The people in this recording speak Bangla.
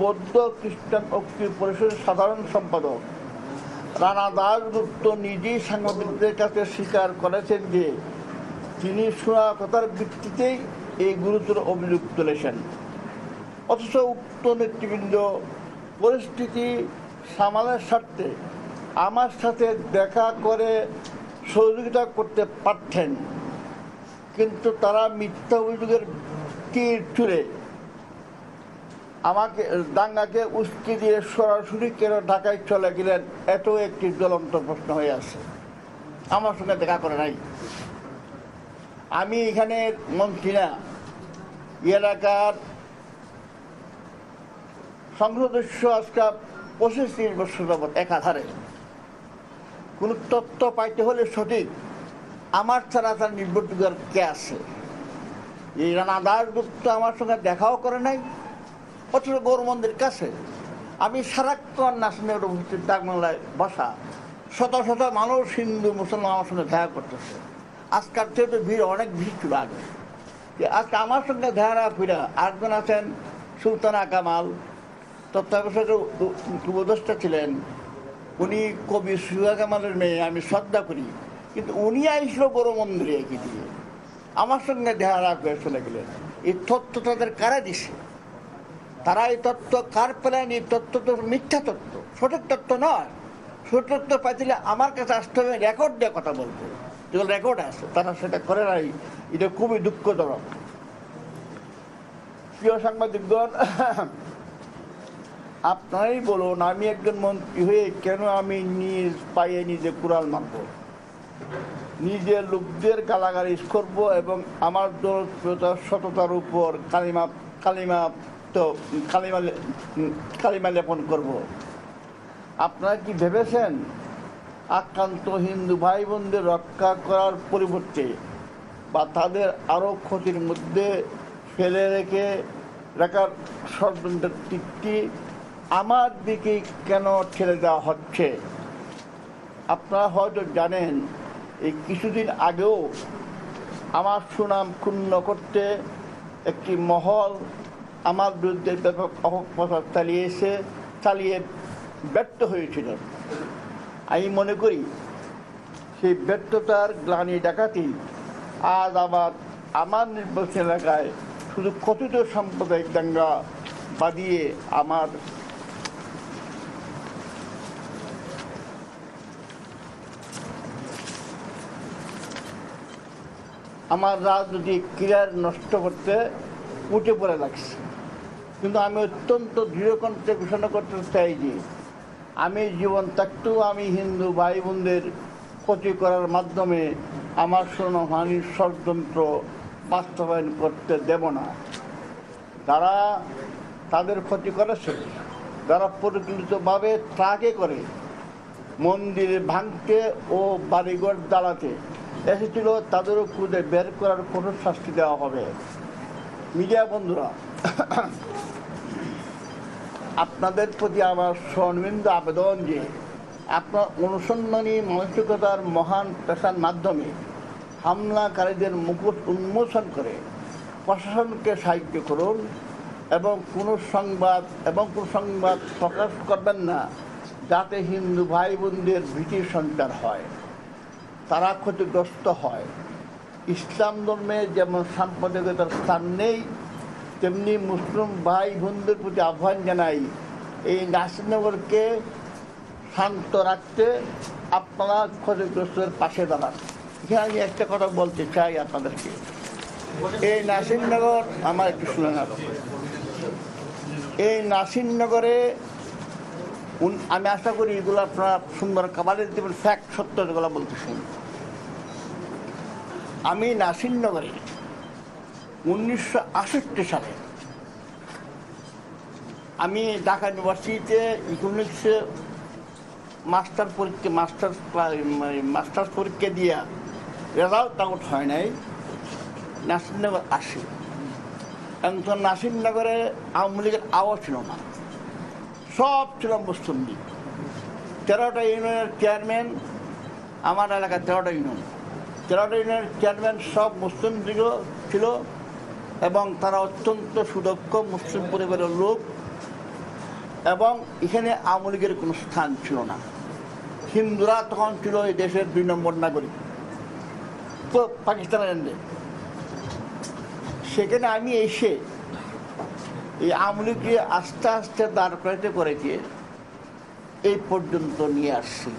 বৌদ্ধ খ্রিস্টান ঐক্য পরিষদের সাধারণ সম্পাদক। রানা দাসগুপ্ত নিজেই সাংবাদিকদের কাছে স্বীকার করেছেন যে, তিনি শোনা কথার ভিত্তিতেই এই গুরুতর অভিযোগ তুলেছেন। অথচ উক্ত নেতৃবৃন্দ পরিস্থিতি সামালের স্বার্থে আমার সাথে দেখা করে সহযোগিতা করতে পারতেন। কিন্তু তারা মিথ্যা অভিযোগের তীর ছুড়ে আমাকে, দাঙ্গাকে উস্কি দিয়ে সরাসরি কেন ঢাকায় চলে গেলেন? এত একটি জ্বলন্ত প্রশ্ন হয়ে আছে। আমার সঙ্গে দেখা করে নাই। আমি এখানে মন্ত্রী না। এলাকার সংসদস্য আজকে পঁচিশ তিরিশ বছর যাবৎ একাধারে। কোনো তথ্য পাইতে হলে সঠিক। আমার ছাড়া তার নির্ভরযোগ্য কে আছে? এই রানা দাসগুপ্ত আমার সঙ্গে দেখাও করে নাই। অথচ গৌর মন্দির কাছে। আমি সারাক্ষণ নাসিমের উপস্থিত ডাকবাংলায় বসা। শত শত মানুষ হিন্দু, মুসলমান আমার সঙ্গে দেখা করতেছে। আজকাল থেকে তো ভিড়, অনেক ভিড় ছিল আগে। আজকে আমার সঙ্গে দেখা ফিরা আরেকজন আছেন সুলতানা কামাল। তত্ত্বাবধায়ক উপদেষ্টা ছিলেন। উনি কবি সুয়া কামালের মেয়ে, আমি শ্রদ্ধা করি। কিন্তু উনি আইসল বড় মন্দিরে একে দিয়ে আমার সঙ্গে দেখা রাখ হয়ে চলে গেলেন। এই তথ্য তাদের কারা দিছে? তারা এই তত্ত্ব কার পেলেন এই তত্ত্ব তো মিথ্যা তত্ত্ব। সঠিক তত্ত্ব নয়। সঠিক তত্ত্ব পাইছিলে আমার কাছে আসতে হবে রেকর্ড দিয়ে কথা বলব যেগুলো রেকর্ড আছে, তারা সেটা করে নাই। এটা খুবই দুঃখজনক। প্রিয় সাংবাদিকগণ, আপনারাই বলুন, আমি একজন মন্ত্রী হয়ে কেন আমি নিজ পায়ে নিজে কুড়াল মারব? নিজের লোকদের গালাগালি করব এবং আমার জনপ্রিয়তার সততার উপর কালিমা কালিমা তো কালিমা কালিমা লেপন করব। আপনারা কি ভেবেছেন আক্রান্ত হিন্দু ভাই বোনদের রক্ষা করার পরিবর্তে বা তাদের আরও ক্ষতির মধ্যে ফেলে রেখে রাখার ষড়যন্ত্রের দিকটি আমার দিকে কেন ঠেলে দেওয়া হচ্ছে? আপনারা হয়তো জানেন, এই কিছুদিন আগেও আমার সুনাম ক্ষুণ্ণ করতে একটি মহল আমার বিরুদ্ধে ব্যাপক অপপ্রচার চালিয়েছে চালিয়ে ব্যর্থ হয়েছিল। আমি মনে করি, সেই ব্যর্থতার গ্লানি ডাকাতি আজ আবার আমার নির্বাচন এলাকায় শুধু কথিত সাম্প্রদায়িক দাঙ্গা বাদিয়ে আমার আমার রাজনৈতিক ক্রিয়ার নষ্ট করতে উঠে পড়ে লাগছে। কিন্তু আমি অত্যন্ত দৃঢ়কণ্ঠে ঘোষণা করতে চাই যে, আমি জীবন থাকতেও আমি হিন্দু ভাই বোনদের ক্ষতি করার মাধ্যমে আমার সোনহানির ষড়যন্ত্র বাস্তবায়ন করতে দেব না। তারা তাদের ক্ষতি করেছে, যারা পরিকল্পিতভাবে ট্রাকে করে মন্দিরে ভাঙতে ও বাড়িঘর জ্বালাতে এসেছিল, তাদেরও খুঁজে বের করার কঠোর শাস্তি দেওয়া হবে। মিডিয়া বন্ধুরা আপনাদের প্রতি আমার সন্মিন্দ আবেদন যে আপনার অনুসন্ধানী মানসিকতার মহান পেশার মাধ্যমে হামলাকারীদের মুকুট উন্মোচন করে প্রশাসনকে সাহায্য করুন এবং কোনো সংবাদ এবং কোনো সংবাদ প্রকাশ করবেন না, যাতে হিন্দু ভাই বোনদের ভীতির সঞ্চার হয়, তারা ক্ষতিগ্রস্ত হয়। ইসলাম ধর্মে যেমন সাম্প্রদায়িকতার স্থান নেই তেমনি মুসলিম ভাই বোনদের প্রতি আহ্বান জানাই, এই নাসিরনগরকে শান্ত রাখতে আপনারা ক্ষতিগ্রস্তের পাশে দাঁড়ান। এখানে আমি একটা কথা বলতে চাই আপনাদেরকে। এই নাসিরনগর, আমার একটু শুনে নেব এই নাসিরনগরে আমি আশা করি এগুলো আপনারা সুন্দর কাবালের দেবেন ফ্যাক্ট সত্য যেগুলো বলতেছেন আমি নাসিরনগরে উনিশশো সালে আমি ঢাকা ইউনিভার্সিটিতে ইকোনমিক্সে মাস্টার পরীক্ষা মাস্টার মাস্টার্স পরীক্ষা দিয়া রেজাল্ট আউট হয় নাই। নাসিরনগর আসি। তখন নাসিরনগরে আওয়ামী লীগের আওয়াজ ছিল না। সব ছিল মুসলিম লীগ। তেরোটা ইউনিয়নের চেয়ারম্যান আমার এলাকায় তেরোটা ইউনিয়ন। তেরোটা ইউনিয়নের চেয়ারম্যান সব মুসলিম লীগ ছিল। এবং তারা অত্যন্ত সুদক্ষ মুসলিম পরিবারের লোক এবং এখানে আওয়ামী লীগের কোনো স্থান ছিল না। হিন্দুরা তখন ছিল এই দেশের দুই নম্বর নাগরিক। পাকিস্তানের এন্ডে সেখানে আমি এসে এই আওয়ামী লীগকে আস্তে আস্তে দাঁড় করাইতে করেছে এই পর্যন্ত নিয়ে আসছি।